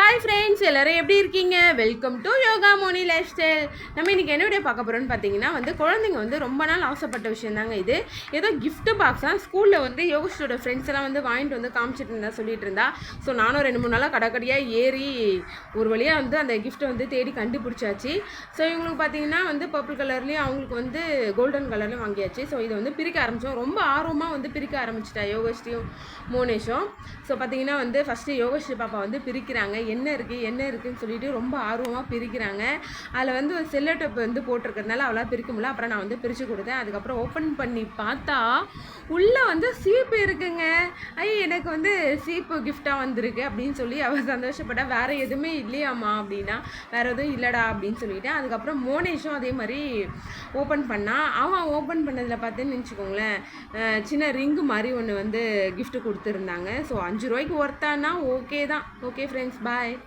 Hi friends எல்லோரும் எப்படி இருக்கீங்க? Welcome to yoga Moni life style நம்ம இன்றைக்கி என்ன வீடியோ பார்க்க போகிறோம்னு பார்த்தீங்கன்னா வந்து குழந்தைங்க வந்து ரொம்ப நாள் ஆசைப்பட்ட விஷயம் தாங்க இது. ஏதோ கிஃப்ட்டு பாக்ஸ் தான் ஸ்கூலில் வந்து யோகஸ்டோட ஃப்ரெண்ட்ஸ் எல்லாம் வந்து வாங்கிட்டு வந்து காமிச்சிட்டு இருந்தா சொல்லிட்டு இருந்தா. ஸோ நானும் ரெண்டு மூணு நாளாக கடக்கடியாக ஏறி ஒரு வழியாக வந்து அந்த கிஃப்ட்டை வந்து தேடி கண்டுபிடிச்சாச்சு. ஸோ இவங்களுக்கு பார்த்தீங்கன்னா வந்து பர்பிள் கலர்லேயும் அவங்களுக்கு வந்து கோல்டன் கலர்லேயும் வாங்கியாச்சு. ஸோ இதை வந்து பிரிக்க ஆரம்பித்தோம் ரொம்ப ஆர்வமாக வந்து பிரிக்க ஆரம்பிச்சிட்டா யோகஸ்டியும் மோனேஷும். ஸோ பார்த்தீங்கன்னா வந்து ஃபஸ்ட்டு யோகஸ்ரீ பாப்பா வந்து பிரிக்கிறாங்க. என்ன இருக்குது என்ன இருக்குதுன்னு சொல்லிட்டு ரொம்ப ஆர்வமாக பிரிக்கிறாங்க. அதில் வந்து ஒரு செல்லோ டேப் வந்து போட்டிருக்கிறதுனால அவ்வளோ பிரிக்க முடியல. அப்புறம் நான் வந்து பிரித்து கொடுத்தேன். அதுக்கப்புறம் ஓப்பன் பண்ணி பார்த்தா உள்ளே வந்து சீப்பு இருக்குங்க. ஐய எனக்கு வந்து சீப்பு கிஃப்டாக வந்திருக்கு அப்படின்னு சொல்லி அவள் சந்தோஷப்பட்டா வேறு எதுவுமே இல்லையாம்மா அப்படின்னா வேறு எதுவும் இல்லைடா அப்படின்னு சொல்லிட்டேன். அதுக்கப்புறம் மோனேஷும் அதே மாதிரி ஓப்பன் பண்ணான் அவன் ஓப்பன் பண்ணதில் பார்த்தேன்னு நினச்சிக்கோங்களேன் சின்ன ரிங்கு மாதிரி ஒன்று வந்து கிஃப்ட்டு கொடுத்துருந்தாங்க. ஸோ அஞ்சு ரூபாய்க்கு ஒர்த்தானா ஓகே தான். Okay friends Bye.